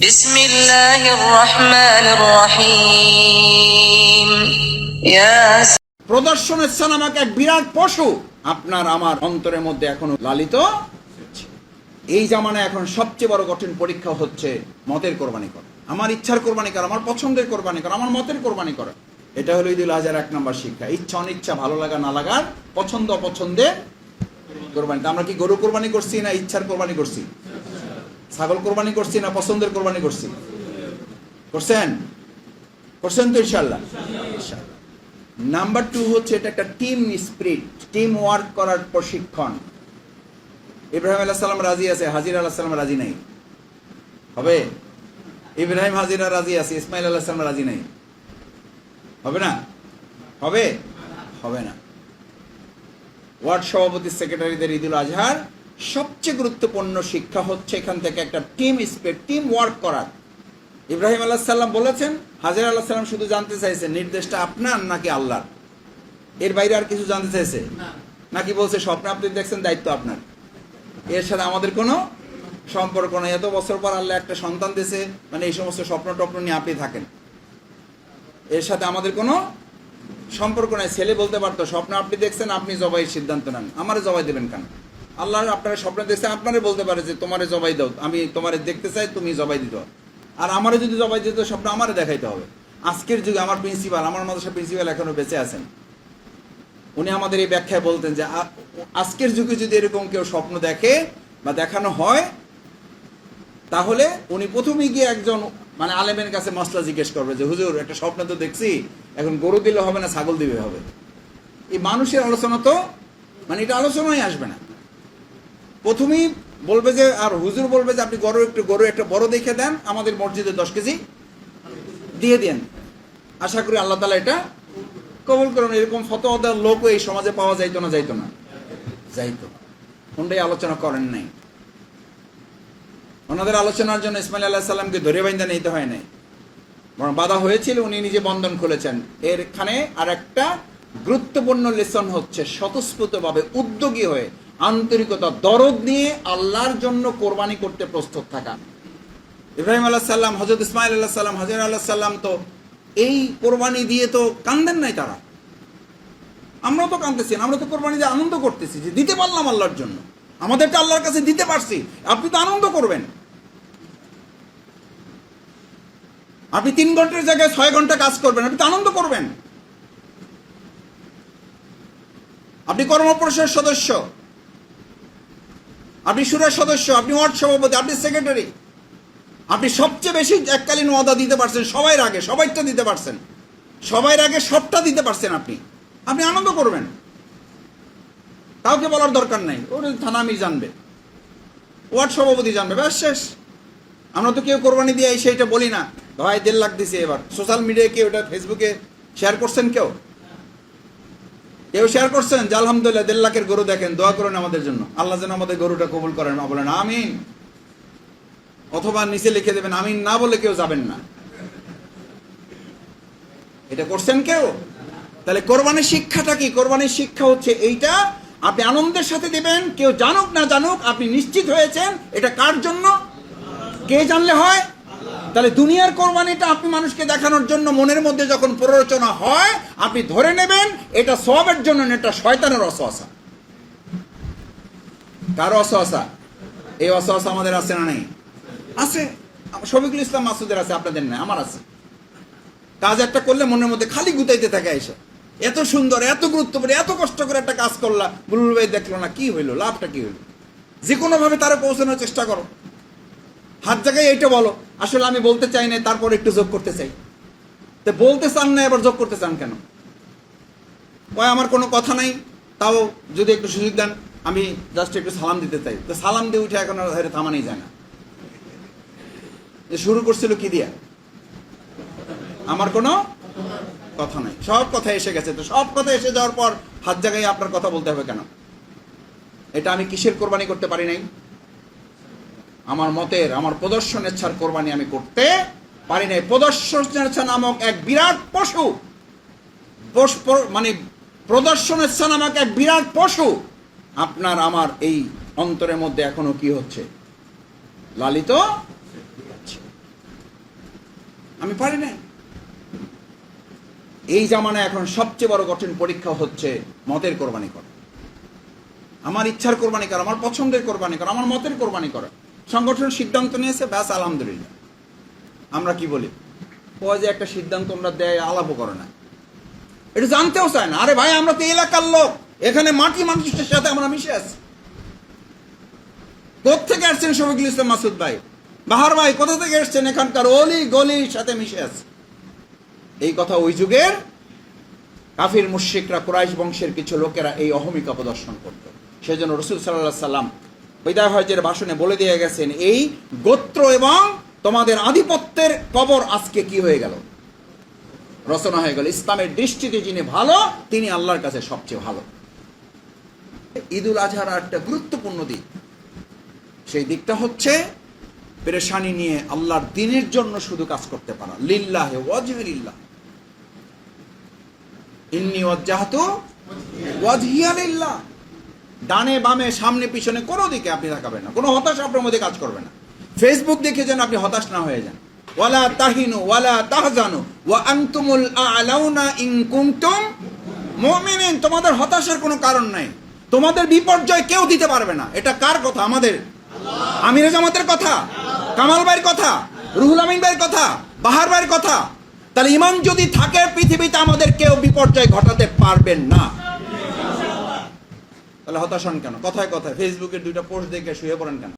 بسم الله الرحمن الرحيم يا প্রদর্শনের স্থান আমাকে এক বিরাট পশু আপনার আমার অন্তরের মধ্যে এখনো লালিত হচ্ছে। এই জামানায় এখন সবচেয়ে বড় কঠিন পরীক্ষা হচ্ছে মতের কোরবানি করা আমার ইচ্ছার কোরবানি করা আমার পছন্দের কোরবানি করা আমার মতের কোরবানি করা এটা হলো ঈদুল আজহার এক নম্বর শিক্ষা ইচ্ছা অনিচ্ছা ভালো লাগা না লাগার পছন্দ অপছন্দের কোরবানি তা আমরা কি গরু কোরবানি করছি না ইচ্ছার কোরবানি করছি ছাগল কোরবানি করছি না পছন্দের কোরবানি করছি? করছেন? করছেন তো ইনশাল্লাহ নাম্বার টু হচ্ছে এটা একটা টিম স্পিরিট, টিম ওয়ার্ক করার প্রশিক্ষণ। ইব্রাহিম আলাহ সাল্লাম রাজি আছে, হাজির আলাহ সাল্লাম রাজি নাই। হবে? ইব্রাহিম, হাজিরা রাজি আছে, ইসমাইল আলাহ সাল্লাম রাজি নাই। হবে না? হবে? হবে না। ওয়ার্ড সভাপতি সেক্রেটারিদের ঈদুল আজহার সবচেয়ে গুরুত্বপূর্ণ শিক্ষা হচ্ছে এখান থেকে একটা টিম স্পিরিট টিম ওয়ার্ক করার। ইব্রাহিম আলাহ সাল্লাম বলেছেন হাজির আল্লাহ সাল্লাম শুধু জানতে চাইছে নির্দেশটা আপনার নাকি আল্লাহর? এর বাইরে আর কিছু জানতে চাইছে? নাকি বলছে স্বপ্ন আপনি দেখছেন দায়িত্ব আপনার। এর সাথে আমাদের কোনো সম্পর্ক নেই। এত বছর পর আল্লাহ একটা সন্তান দিয়েছে মানে এই সমস্ত স্বপ্ন টপ্ন নিয়ে আপনি থাকেন। এর সাথে আমাদের কোনো সম্পর্ক নাই। ছেলে বলতে পারতো স্বপ্ন আপনি দেখছেন আপনি জবাইয়ের সিদ্ধান্ত নেন। আমারে জবাই দেবেন কেন? আল্লাহ আপনারা স্বপ্ন দেখছে আপনারে বলতে পারে যে তোমারে জবাই দাও। আমি তোমারে দেখতে চাই, তুমি জবাই দিতে। আর আমারে যদি জবাই দিতে স্বপ্ন আমারে দেখাইতে হবে। আজকের যুগে আমার প্রিন্সিপাল আমার মাদ্রাসা প্রিন্সিপাল এখনও বেঁচে আছেন। উনি আমাদের এই ব্যাখ্যায় বলতেন যে আজকের যুগে যদি এরকম কেউ স্বপ্ন দেখে বা দেখানো হয়, তাহলে উনি প্রথমে গিয়ে একজন মানে আলেমের কাছে মশলা জিজ্ঞেস করবে যে, হুজুর, একটা স্বপ্ন তো দেখছি, এখন গরু দিলে হবে না, ছাগল দিবে হবে? এই মানুষের আলোচনা তো মানে এটা আলোচনায় আসবে না। প্রথমেই বলবে যে, আর হুজুর বলবে যে, আপনি গরু একটু, গরু একটা বড় দেখে দেন, আমাদের মসজিদে দশ কেজি দিয়ে দেন। আশা করি আল্লাহ তালা এটা কবল করুন। এরকম ফতোয়া দেওয়ার লোকও এই সমাজে পাওয়া যাইতো না যাইতো না। যাইতো। কোনটাই আলোচনা করেন নাই। ওনাদের আলোচনার জন্য ইসমাইল আল্লাহ সাল্লামকে ধরে বাইন্দা নিতে হয় নাই। বরং বাধা হয়েছিল, উনি নিজে বন্ধন খুলেছেন। এরখানে আর একটা গুরুত্বপূর্ণ লেসন হচ্ছে, স্বতঃস্ফূর্তভাবে উদ্যোগী হয়ে আন্তরিকতা, দরদ নিয়ে আল্লাহর জন্য কোরবানি করতে প্রস্তুত থাকা। ইব্রাহিম আল্লাহ সাল্লাম হজরত ইসমাইল আল্লাহ সাল্লাম হজর আল্লাহ সাল্লাম তো এই কোরবানি দিয়ে তো কান্দেন নাই তারা। আমরাও তো কাঁদতেছি, আমরা তো কোরবানি দিয়ে আনন্দ করতেছি যে দিতে পারলাম আল্লাহর জন্য। আমাদেরটা আল্লাহর কাছে দিতে পারছি, আপনি তো আনন্দ করবেন। আপনি তিন ঘণ্টার জায়গায় ছয় ঘণ্টা কাজ করবেন, আপনি তো আনন্দ করবেন। আপনি কর্মপরিষদের সদস্য আপনি সুরের সদস্য, আপনি ওয়ার্ড সভাপতি, আপনি সেক্রেটারি। আপনি সবচেয়ে বেশি এককালীন ওয়াদা দিতে পারছেন, সবাই আগে সবাইটা দিতে পারছেন। সবাই আগে সবটা দিতে পারছেন আপনি। আপনি আনন্দ করবেন। কাউকে বলার দরকার নাই। ওর থানা আমি জানবে। ওয়ার্ড সভাপতি জানবে। ব্যাস, শেষ। আমরা তো কেউ কোরবানি দিয়ে সেইটা বলি না। ভাই, দেড় লাখ দিছে এবার। সোশ্যাল মিডিয়ায় কেউ ওটা ফেসবুকে শেয়ার করছেন কেউ? কেউ শেয়ার করছেন যে আলহামদুলিল্লাহ দেড় লাখের গরু দেখেন, দোয়া করুন আমাদের জন্য। আল্লাহ যেন আমাদের গরুটা কবুল করেন। না বলেন, আমিন। অথবা নিচে লিখে দেবেন, আমিন না বলে কেউ যাবেন না। এটা করছেন কেউ? তাহলে কোরবানির শিক্ষাটা কি? কোরবানির শিক্ষা হচ্ছে এইটা, আপনি আনন্দের সাথে দেবেন, কেউ জানুক না জানুক, আপনি নিশ্চিত হয়েছেন, এটা কার জন্য? কে জানলে হয়? তাহলে দুনিয়ার কোরবানিটা আপনি মানুষকে দেখানোর জন্য মনের মধ্যে যখন প্ররোচনা হয়, আপনি ধরে নেবেন, এটা সবের জন্য এটা শয়তানের অসহসা কার অসহসা এই অসহসা আমাদের আছে না নেই? আছে। শফিকুল ইসলাম মাসুদের আছে, আপনাদের না আমার আছে। কাজ একটা করলে মনের মধ্যে খালি গুতাইতে থাকে এসে। এত সুন্দর, এত গুরুত্বপূর্ণ, এত কষ্ট করে একটা কাজ করলা, বুলবুল ভাই দেখল না, কি হইল? লাভটা কি হইল? যে কোনোভাবে তারা পৌঁছানোর চেষ্টা করো। হাত জায়গায় এইটা বলো। আসলে আমি বলতে চাই না তারপর একটু যোগ করতে চাই। তো বলতে চান না এবার যোগ করতে চান কেন? ওই আমার কোনো কথা নাই, তাও যদি একটু সুযোগ দেন, আমি জাস্ট একটু সালাম দিতে চাই। তো সালাম দিয়ে উঠে এখন আর হেরে থামানোই যায় না। শুরু করছিল কি দিয়া? আমার কোনো কথা নাই। সব কথা এসে গেছে। তো সব কথা এসে যাওয়ার পর হাত জায়গায় আপনার কথা বলতে হবে কেন? এটা আমি কিসের কোরবানি করতে পারি নাই? আমার মতের, আমার প্রদর্শন ইচ্ছার কোরবানি আমি করতে পারি নাই। প্রদর্শন নামক এক বিরাট পশু মানে প্রদর্শন ইচ্ছা নামক এক বিরাট পশু, আপনার আমার এই অন্তরের মধ্যে এখনও কি হচ্ছে? লালিত? আমি পারি না এই জামানায় এখন সবচেয়ে বড় কঠিন পরীক্ষা হচ্ছে মতের কোরবানি করা। আমার ইচ্ছার কোরবানি করা, আমার পছন্দের কোরবানি করা, আমার মতের কোরবানি করা। সংগঠন সিদ্ধান্ত নিয়েছে, ব্যাস, আলহামদুলিল্লাহ। আমরা কি বলি? ও যে একটা সিদ্ধান্ত আমরা দেয়, আলাপও করে না। এটা জানতেও চায় না। আরে ভাই, আমরা তো এলাকার লোক। এখানে মাটি মানুষের সাথে আমরা মিশে আছি। কোথেকে আসছেন শফিকুল ইসলাম মাসুদ ভাই? বাহার ভাই, কোথা থেকে এসছেন এখানকার অলি গলির সাথে মিশে আছে। এই কথা ওই যুগের কাফির মুশ্রিকরা, কুরাইশ বংশের কিছু লোকেরা এই অহমিকা প্রদর্শন করত। সেজন্য রসুল সাল্লাহ সাল্লাম বিদায় হজের ভাষণে বলে দিয়ে গেছেন, এই গোত্র এবং তোমাদের আধিপত্যের কবর আজকে কি হয়ে গেল? রচনা হয়ে গেল, ইসলামের দৃষ্টিতে যিনি ভালো, তিনি আল্লাহর কাছে সবচেয়ে ভালো। ঈদুল আজহার একটা গুরুত্বপূর্ণ দিক, সেই দিকটা হচ্ছে পেরেশানি নিয়ে আল্লাহর দিনের জন্য শুধু কাজ করতে পারা। লিল্লাহে ওয়াজহিল্লাহ ইন্নি ওয়াজ্জাহাতু ওয়াজহিয়া লিল্লাহ। ডানে, বামে, সামনে, পিছনে, কোনো দিকে আপনি তাকাবেন না। কোনো হতাশা আপনার মধ্যে কাজ করবে না। ফেসবুক দেখে যেন আপনি হতাশ না হয়ে যান। ওয়ালা তাহিনু, ওয়ালা তাহজানু, ওয়া আনতুমুল আলাউনা ইন কুনতুম মুমিনিন। তোমাদের হতাশার কোনো কারণ নাই। তোমাদের বিপর্যয় কেউ দিতে পারবে না। এটা কার কথা? আমাদের। আমির জামাতের কথা, কামাল ভাইয়ের কথা, রুহুল আমিন ভাইয়ের কথা, বাহার ভাইয়ের কথা। তাহলে ইমান যদি থাকে পৃথিবীতে, আমাদের কেউ বিপর্যয় ঘটাতে পারবেন না। তাহলে হতাশ হন কেন? কথায় কথায় ফেসবুকের দুইটা পোস্ট দেখে শুয়ে পড়েন কেন?